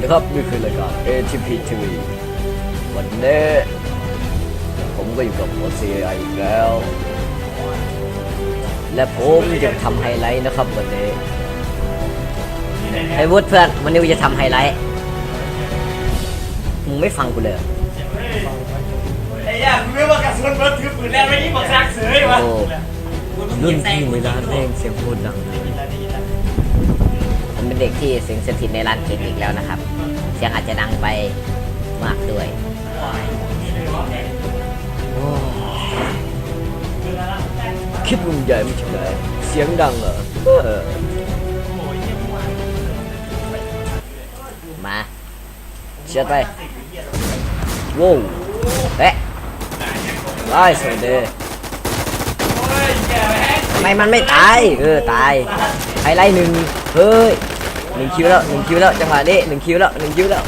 นะครับนี่คือรายการ ATP TV วันนี้ผมก็อยู่กับ OCI อีกแล้ว และผมจะทำไฮไลท์นะครับวันนี้ไอ้วุฒิเพื่อนวันนี้กูจะทำไฮไลท์มึงไม่ฟังกูเลยเหรอไอ้ย่ามึงไม่ว่ากระสุนเบิร์ดถือปืนแล้วไม่ยิ่งบอกซักเสือเลยวะโอ้รุ่นพี่ในร้านเพลงเสียงโคตรดังเลยผม เป็นเด็กที่เสียงสถิตในร้านเกมอีกแล้วนะครับ เสียงอาจจะดังไปมากด้วยโอ้คิดมุมใหญ่ไม่ใช่ไหมเสียงดังเหรอเออมาเชิดไปโว้วเอ๊ะไล่สวัสดีทำไมมันไม่ตาย เออ ตายไฮไลท์หนึ่งเฮ้ย หนึ่งคิวแล้วหนึ่งคิวแล้วจังหวะนี้หนึ่งคิวแล้วหนึ่งคิวแล้ว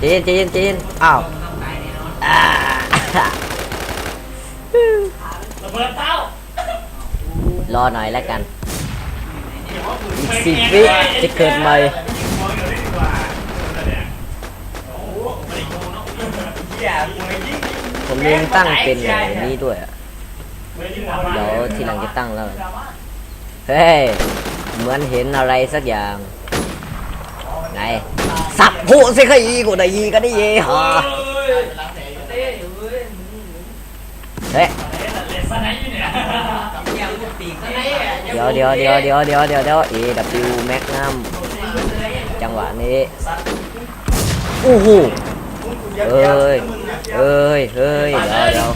เจนเจนเจนอ้าวอ่าระอหน่อยแล้วกันอีกสิบวิจะเกิดใหม่ผมลืมตั้งเป็นอย่างนี้ด้วยอะเดี๋ยวทีหลังจะตั้งแล้ว เฮ้ย เหมือนเห็นอะไรสักอย่าง ไงสับหูสิขยีกูได้ยีก็ได้เยฮะเฮ้ยเดี๋ยวเดี๋ยวเดี๋ยวเดี๋ยวเดี๋ยวเดี๋ยวเดี๋ยว AW Magnum จังหวะนี้โอ้โหเอ้ยเอ้ยเอ้ยเดี๋ยวเดี๋ยว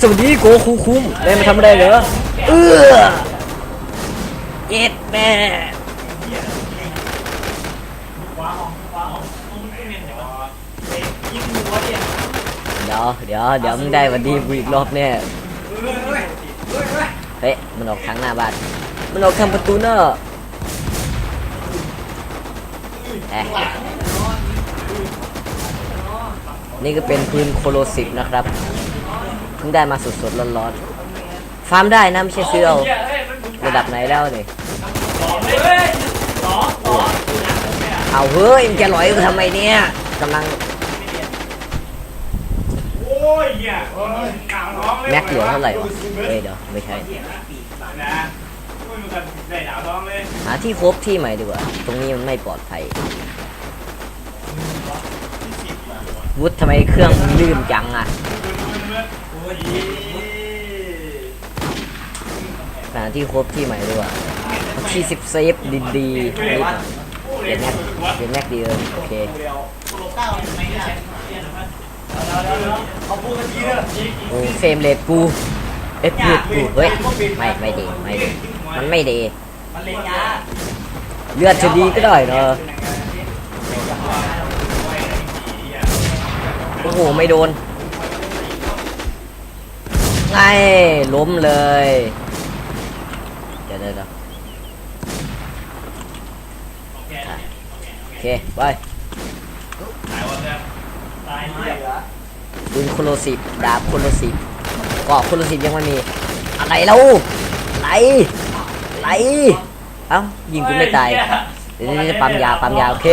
สวัสดีโกคูคุ้มได้มาทำอะไรเหรอเออเย็ดแม่ เดี๋ยวเดี๋ยวเดี๋ยวมึงได้วันดีกูอีกรอบแน่เฮ้ยมันออกทางหน้าบ้านมันออกทางประตูเนอะเอ๊ะนี่ก็เป็นปืนโคโลสิกนะครับเพิ่งได้มาสดๆร้อนๆฟาร์มได้นะไม่ใช่ซื้อเอาระดับไหนแล้วนี่ เอาเฮ้ยมึงจะลอยกูทำไมเนี่ยกำลังโอ้ยเหี้ยกลางท้องเลยแม็กเหลือเท่าไหร่วะเอ้ยเดี๋ยวไม่ใช่นะโอ้ยมึงกันได้ดาวท้องเลยหาที่ครบที่ใหม่ดีกว่า ตรงนี้มันไม่ปลอดภัยวุฒทำไมเครื่องมึงลื่นจังอะโอ้ยหาที่ครบที่ใหม่ดีกว่าเอาที่สิบเซฟดีๆนิดหน่อย เปลี่ยนแม็กเปลี่ยนแม็กดีเออโอเคเขาพูดกันทีเด้อโอ้เฟรมเรทกูเอฟพีกูเฮ้ยไม่ไม่ดีไม่ดีมันไม่ดีเล็งยาเลือดจะดีก็ได้เนอะโอ้โหไม่โดนไงล้มเลยเดี๋ยวเดี๋ยว เดี๋ยวโอเค ไป ตายวันเดียวตายไหมเหี้ยปืนโคโลสิบดาบโคโลสิบกาะโคโลสิบยังไม่มี อะไรแล้วไหลไหลเอ้ายิงกูไม่ตาย เดี๋ยวจะปั๊มยาปั๊มยาโอเค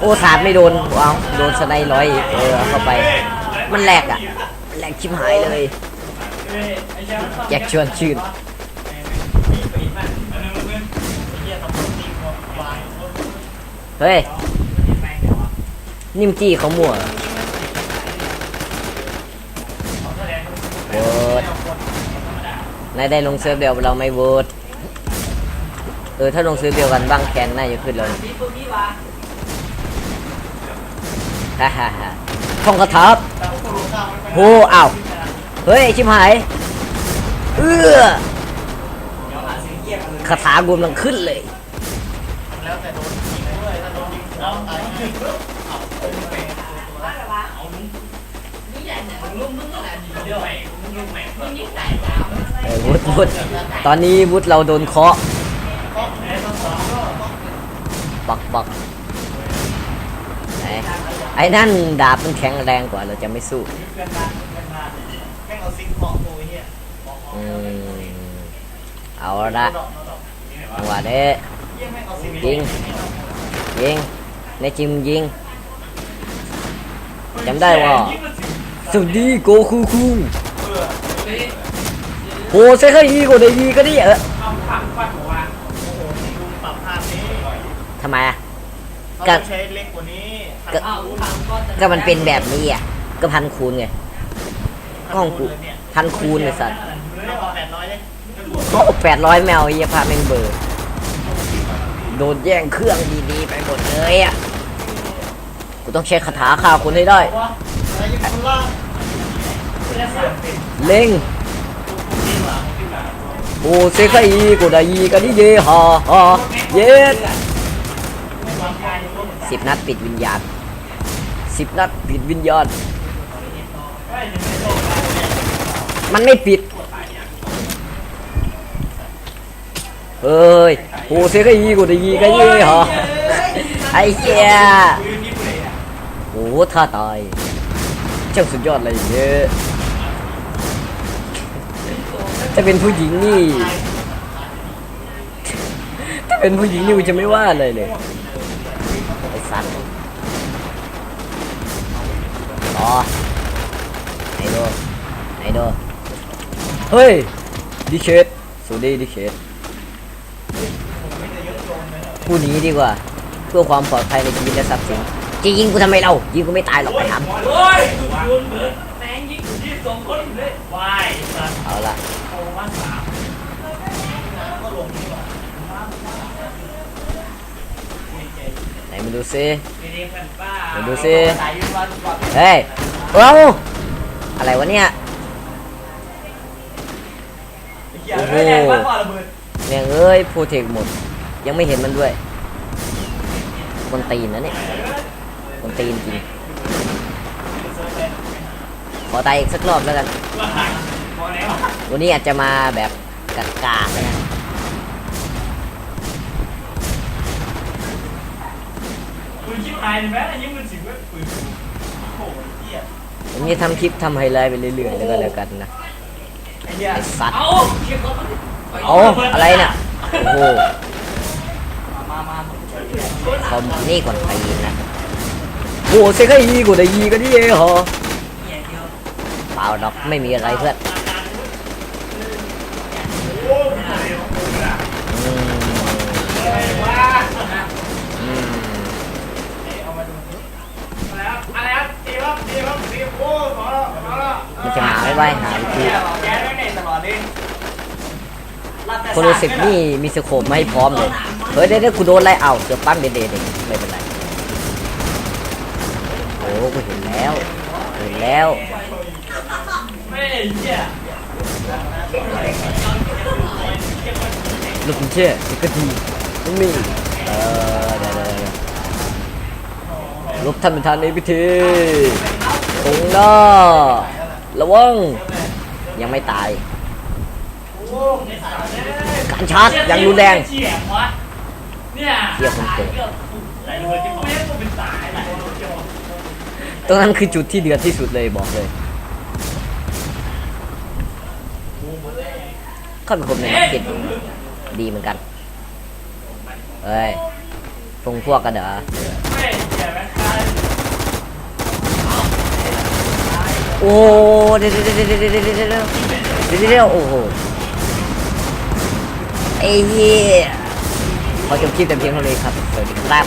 โอ้สาดไม่โดนว้าวโดนสไนร้อยเออเข้าไป มันแหลกอะแหลกชิบหายเลยแยกชวนชื่น เฮ้ย นิ่มจี้เขามั่วเหรอโวตนายได้ลงเซิร์ฟเดียวเราไม่โหวตเออถ้าลงเซิร์ฟเดียวกันบ้างแคนน่าจะขึ้นเลยฮ่าฮ่าฮ่าท่องกระทับโหอ้าวเฮ้ยชิบหาย เอื้อคาถากูกำลังขึ้นเลย เออวุฒวุฒตอนนี้วุฒเราโดนเคาะปักปักไหนไอ้นั่นดาบมันแข็งแรงกว่าเราจะไม่สู้เอาละจังหวะนี้ยิง ยิงในจิมยิงจำได้ว่าสวัสดีโกคูคุงโหเซคอีโกได้ยีก็ดิเออเอาผักฟันหัวโอ้โหนี่ดูปรับภาพนี้ทำไมอะเขาก็ใช้เล็กกว่านี้ก็ก็มันเป็นแบบนี้อะก็พันคูณไงกล้องกูพันคูณไอ้สัตว์ไม่พอแปดร้อยเลยแปดร้อยแมวไอ้เหี้ยพาแม่งเบอร์ โดนแย่งเครื่องดีๆไปหมดเลยอะ กูต้องใช้คาถาฆ่าคนให้ได้อะไรยังคนล่งเล็งโอ้เซคอีกูได้ยีกันดิเยฮาฮาเย็ดสิบนัดปิดวิญญาณสิบนัดปิดวิญญาณ มันไม่ปิดเอ้ย โอ้เซคอีกูได้ยีกันเยฮาไอ้เหี้ยโอ้ท่าตายเจ้าสุดยอดเลยเยอะถ้าเป็นผู้หญิงนี่ถ้าเป็นผู้หญิงนี่กูจะไม่ว่าอะไรเลยไอ้สัตว์อ๋อไหนดูไหนดูเฮ้ยดิเคทสวัสดีดิเคท ผู้หนีดีกว่า เพื่อความปลอดภัยในชีวิตและทรัพย์สินจะยิงกูทำไมเรายิงกูไม่ตายหรอกไปทโอ้ยโดนเบิร์ดแมงยิงยี่สองคนเลยวายสัตว์ำเอาละโอ้มาสามก็ลงนี่ว่ะไหนมาดูซิไม่ได้แผ่นป้าเดี๋ยวดูสิสายยืนวันก่อนเฮ้ยเอาอะไรวะเนี่ยเขียนไม่แรงมากกว่าระเบิดเนี่ยเอ้ยโปรเทคหมด ยังไม่เห็นมันด้วยคนตีนนะเนี่ยคนตีนจริง ขอตายอีกสักรอบแล้วกันพอแล้ววันนี้อาจจะมาแบบกากาๆนะปืนชิบหายเลยแม่ยิ้มมันสิเว้ยปืนโอ้โหเหี้ยวันนี้ทำคลิปทำไฮไลท์ไปเรื่อยๆแล้วก็แล้วกันนะไอ้เหี้ยไอ้สัตว์เอาเก็บรถมาดิเอาอะไรเนี่ยโอ้โหมามา คอมนี่ก่อนตีนะโหเซ็กไอ้ยีกูได้ยีกันที่เองเหรอเปล่าดอกไม่มีอะไรเพื่อนมันจะมาไว้ไว้หาวิธีโคโลสิบนี่มีสโคมไม่พร้อมเลย เฮ้ยเดี๋ยวเดี๋ยวกูโดนไล่เอาเดี๋ยวปั้งเด็ดเด็ดไม่เป็นไรโอ้กูเห็นแล้วเห็นแล้วไม่เหี้ยลูกคุณเชื่อสิกทีต้องมีเออเดี๋ยวเดี๋ยวเดี๋ยวลบท่านประธานในพิธีตรงหน้าระวังยังไม่ตายการชาร์จอย่างรุนแรง เนี่ยสายเกือบไหลลงมาที่ผมไม่ได้ผมเป็นสายไหลลงมาที่ผมตรงนั้นคือจุดที่เดือดที่สุดเลยบอกเลยเข้าเป็นคนในมาร์เก็ตดีเหมือนกันเอ้ยฟงพวกกันเหรอโอ้เดี๋ยวเดี๋ยวเดี๋ยวเดี๋ยวเดี๋ยวเดี๋ยวโอ้โหไอ้เหี้ย ขอจบคลิปแต่เพียงเท่านี้ครับสวัสดีครับ